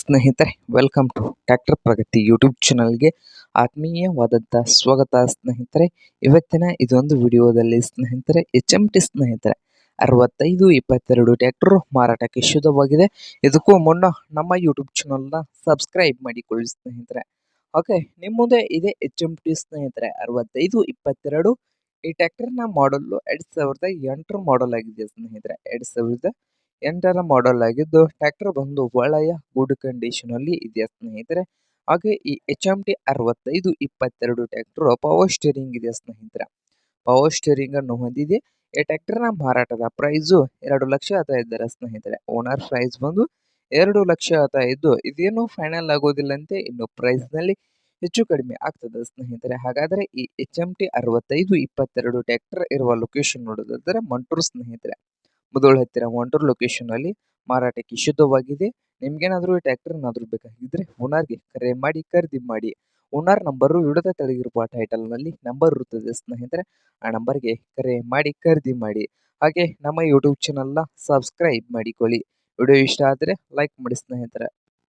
ಸ್ನೇಹಿತರೆ welcome to tractor Pragati YouTube ಚಾನಲ್ಗೆ ಆತ್ಮೀಯವಾದಂಥ ಸ್ವಾಗತ ಸ್ನೇಹಿತರೆ. ಇವತ್ತಿನ ಇದೊಂದು ವಿಡಿಯೋದಲ್ಲಿ ಸ್ನೇಹಿತರೆ ಎಚ್ ಎಂ ಟಿ ಸ್ನೇಹಿತರೆ, ಅರವತ್ತೈದು ಇಪ್ಪತ್ತೆರಡು ಟ್ಯಾಕ್ಟ್ರು ಮಾರಾಟಕ್ಕೆ ಶುದ್ಧವಾಗಿದೆ. ಇದಕ್ಕೂ ಮುನ್ನ ನಮ್ಮ ಯೂಟ್ಯೂಬ್ ಚಾನಲ್ನ ಸಬ್ಸ್ಕ್ರೈಬ್ ಮಾಡಿಕೊಳ್ಳಿ ಸ್ನೇಹಿತರೆ. ಓಕೆ, ನಿಮ್ಮ ಮುಂದೆ ಇದೆ ಎಚ್ ಎಂ ಟಿ ಸ್ನೇಹಿತರೆ, ಅರವತ್ತೈದು ಇಪ್ಪತ್ತೆರಡು ಈ ಟ್ಯಾಕ್ಟರ್ನ ಮಾಡಲ್ಲು ಎರಡು ಸಾವಿರದ ಎಂಟರ ಮಾಡಲ್ ಆಗಿದೆ ಸ್ನೇಹಿತರೆ? ಎರಡು ಸಾವಿರದ ಎಂಟರ ಮಾಡಲ್ ಆಗಿದ್ದು ಟ್ರ್ಯಾಕ್ಟರ್ ಬಂದು ಒಳ್ಳೆಯ ಗುಡ್ ಕಂಡೀಷನ್ ಅಲ್ಲಿ ಇದೆ ಸ್ನೇಹಿತರೆ. ಹಾಗೆ ಈ ಎಚ್ ಎಂ ಟಿ ಅರವತ್ತೈದು ಇಪ್ಪತ್ತೆರಡು ಟ್ರ್ಯಾಕ್ಟರ್ ಪವರ್ ಸ್ಟೇರಿಂಗ್ ಇದೆ ಸ್ನೇಹಿತರೆ. ಪವರ್ ಸ್ಟೇರಿಂಗ್ ಅನ್ನು ಹೊಂದಿದೆ. ಈ ಟ್ರ್ಯಾಕ್ಟರ್ನ ಮಾರಾಟದ ಪ್ರೈಸು ಎರಡು ಲಕ್ಷ ಆತ ಇದ್ದಾರೆ ಸ್ನೇಹಿತರೆ. ಓನರ್ ಪ್ರೈಸ್ ಬಂದು ಎರಡು ಲಕ್ಷ ಆತ ಇದ್ದು ಇದೇನು ಫೈನಲ್ ಆಗೋದಿಲ್ಲಂತೆ, ಇನ್ನು ಪ್ರೈಸ್ನಲ್ಲಿ ಹೆಚ್ಚು ಕಡಿಮೆ ಆಗ್ತದೆ ಸ್ನೇಹಿತರೆ. ಹಾಗಾದ್ರೆ ಈ ಎಚ್ ಎಂ ಟಿ ಅರವತ್ತೈದು ಇಪ್ಪತ್ತೆರಡು ಟ್ರ್ಯಾಕ್ಟರ್ ಇರುವ ಲೊಕೇಶನ್ ನೋಡೋದಾದರೆ ಮಂಟೂರು ಸ್ನೇಹಿತರೆ. ಮುದೋಳ ಹತ್ತಿರ ಮಂಟೂರು ಲೊಕೇಶನ್ ಅಲ್ಲಿ ಮಾರಾಟಕ್ಕೆ ಶುದ್ಧವಾಗಿದೆ. ನಿಮ್ಗೇನಾದ್ರೂ ಈ ಟ್ರ್ಯಾಕ್ಟರ್ ಏನಾದ್ರೂ ಬೇಕಾಗಿದ್ರೆ ಓನರ್ಗೆ ಕರೆ ಮಾಡಿ, ಖರೀದಿ ಮಾಡಿ. ಓನರ್ ನಂಬರು ವಿಡದ ತೆಳಗಿರುವ ಟೈಟಲ್ನಲ್ಲಿ ನಂಬರ್ ಇರುತ್ತದೆ ಸ್ನೇಹಿತರೆ. ಆ ನಂಬರ್ಗೆ ಕರೆ ಮಾಡಿ, ಖರೀದಿ ಮಾಡಿ. ಹಾಗೆ ನಮ್ಮ ಯೂಟ್ಯೂಬ್ ಚಾನಲ್ನ ಸಬ್ಸ್ಕ್ರೈಬ್ ಮಾಡಿಕೊಳ್ಳಿ. ವಿಡಿಯೋ ಇಷ್ಟ ಆದರೆ ಲೈಕ್ ಮಾಡಿ ಸ್ನೇಹಿತರೆ.